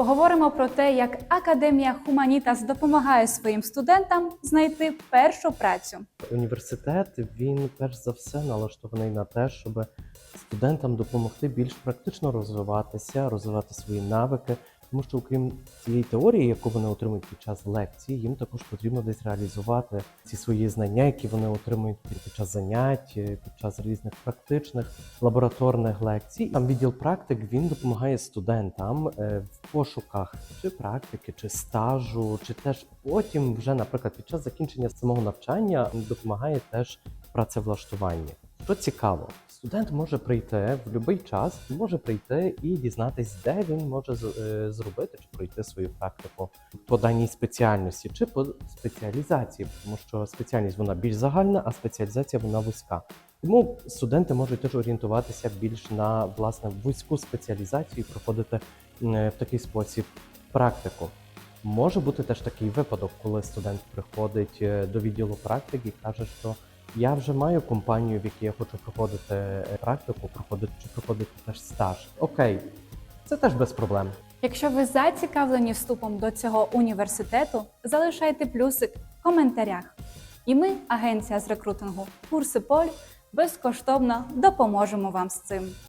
Поговоримо про те, як Академія Хуманітас допомагає своїм студентам знайти першу працю. Університет він перш за все налаштований на те, щоб студентам допомогти більш практично розвиватися, розвивати свої навики. Тому що, окрім цієї теорії, яку вони отримують під час лекцій, їм також потрібно десь реалізувати ці свої знання, які вони отримують під час занять, е, під час різних практичних лабораторних лекцій. Там відділ практик він допомагає студентам е, в пошуках чи практики, чи стажу, чи теж потім, вже, наприклад, під час закінчення самого навчання допомагає теж в працевлаштуванні. Що цікаво, студент може прийти в будь-який час, може прийти і дізнатись, де він може е, зробити чи пройти свою практику по даній спеціальності чи по спеціалізації, тому що спеціальність вона більш загальна, а спеціалізація вона вузька. Тому студенти можуть теж орієнтуватися більш на власне вузьку спеціалізацію і проходити е, в такий спосіб практику. Може бути теж такий випадок, коли студент приходить е, до відділу практики і каже, що я вже маю компанію, в якій я хочу проходити е, практику, проходити чи проходити теж стаж. Окей, це теж без проблем. Якщо ви зацікавлені вступом до цього університету, залишайте плюсик в коментарях. І ми, агенція з рекрутингу Курси Поль, безкоштовно допоможемо вам з цим.